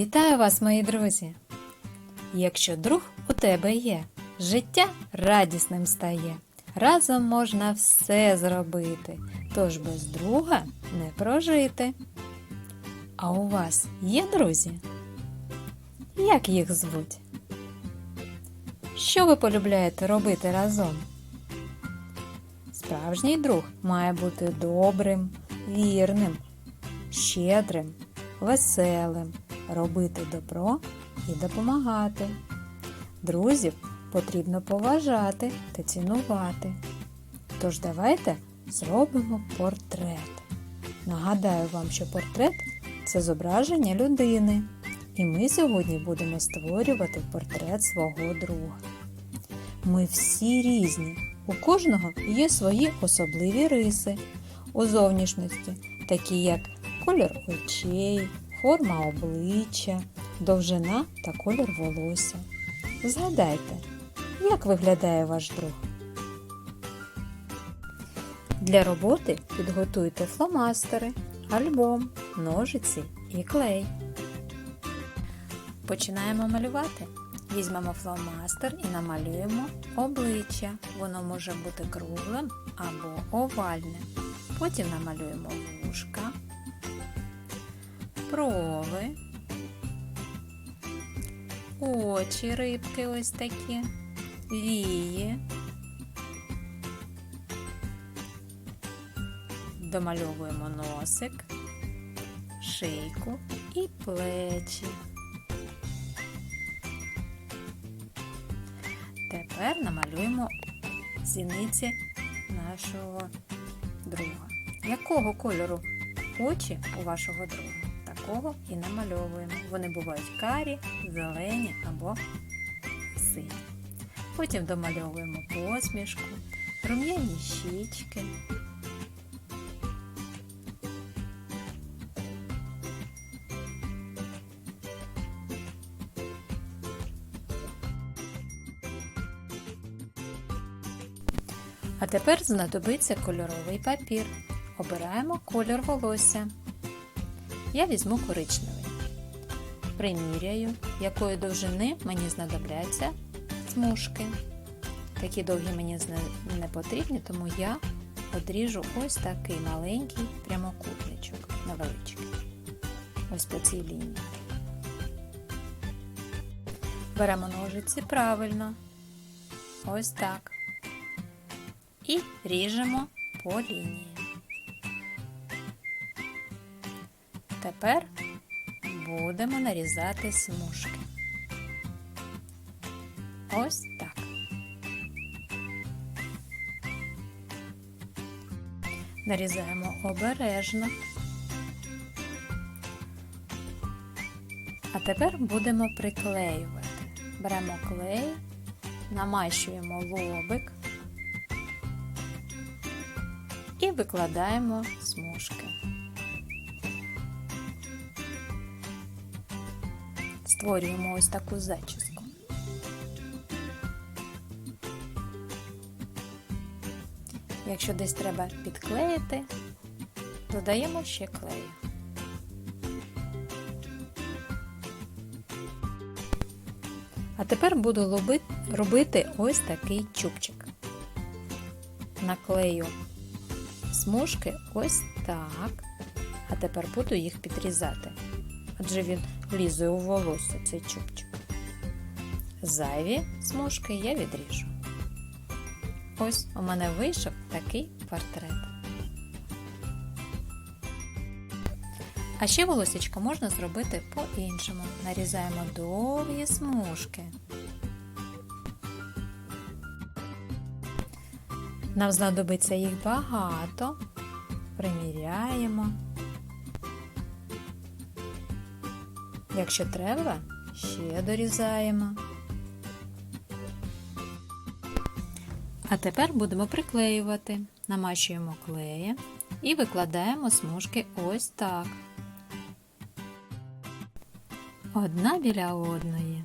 Вітаю вас, мої друзі! Якщо друг у тебе є, життя радісним стає. Разом можна все зробити, тож без друга не прожити. А у вас є друзі? Як їх звуть? Що ви полюбляєте робити разом? Справжній друг має бути добрим, вірним, щедрим, веселим, робити добро і допомагати. Друзів потрібно поважати та цінувати. Тож давайте зробимо портрет. Нагадаю вам, що портрет це зображення людини. І ми сьогодні будемо створювати портрет свого друга. Ми всі різні. У кожного є свої особливі риси у зовнішності, такі як колір очей, форма обличчя, довжина та колір волосся. Згадайте, як виглядає ваш друг. Для роботи підготуйте фломастери, альбом, ножиці і клей. Починаємо малювати. Візьмемо фломастер і намалюємо обличчя. Воно може бути круглим або овальним. Потім намалюємо вушка, брови, очі рибки ось такі, вії. Домальовуємо носик, шийку і плечі. Тепер намалюємо зіниці нашого друга. Якого кольору очі у вашого друга? Такого і намальовуємо. Вони бувають карі, зелені або сині. Потім домальовуємо посмішку, рум'яні щічки. А тепер знадобиться кольоровий папір. Обираємо колір волосся. Я візьму коричневий. Приміряю, якої довжини мені знадобляться смужки. Такі довгі мені не потрібні, тому я одріжу ось такий маленький прямокутничок невеличкий. Ось по цій лінії. Беремо ножиці правильно. Ось так і ріжемо по лінії. Тепер будемо нарізати смужки. Ось так. Нарізаємо обережно. А тепер будемо приклеювати. Беремо клей, намащуємо лобик і викладаємо смужки. Створюємо ось таку зачіску. Якщо десь треба підклеїти, додаємо ще клею. А тепер буду робити ось такий чубчик. Наклею смужки ось так. А тепер буду їх підрізати. Адже він лізе у волосся цей чубчик. Зайві смужки я відріжу. Ось у мене вийшов такий портрет. А ще волосечко можна зробити по-іншому. Нарізаємо довгі смужки. Нам знадобиться їх багато. Приміряємо. Якщо треба, ще дорізаємо. А тепер будемо приклеювати. Намащуємо клеєм і викладаємо смужки ось так. Одна біля одної.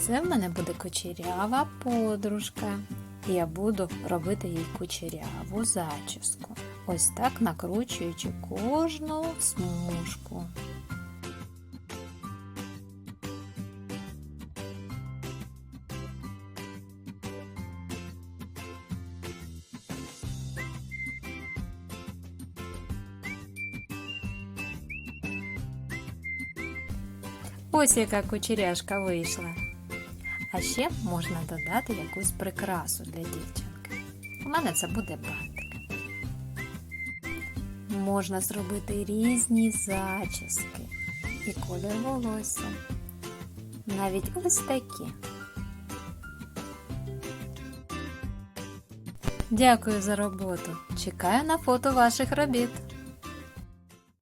Це в мене буде кучерява подружка. Я буду робити їй кучеряву зачіску. Ось так накручуючи кожну смужку. Ось яка кучеряшка вийшла. А ще можна додати якусь прикрасу для дівчинки. У мене це буде бантик. Можна зробити різні зачіски і колір волосся. Навіть ось такі. Дякую за роботу. Чекаю на фото ваших робіт.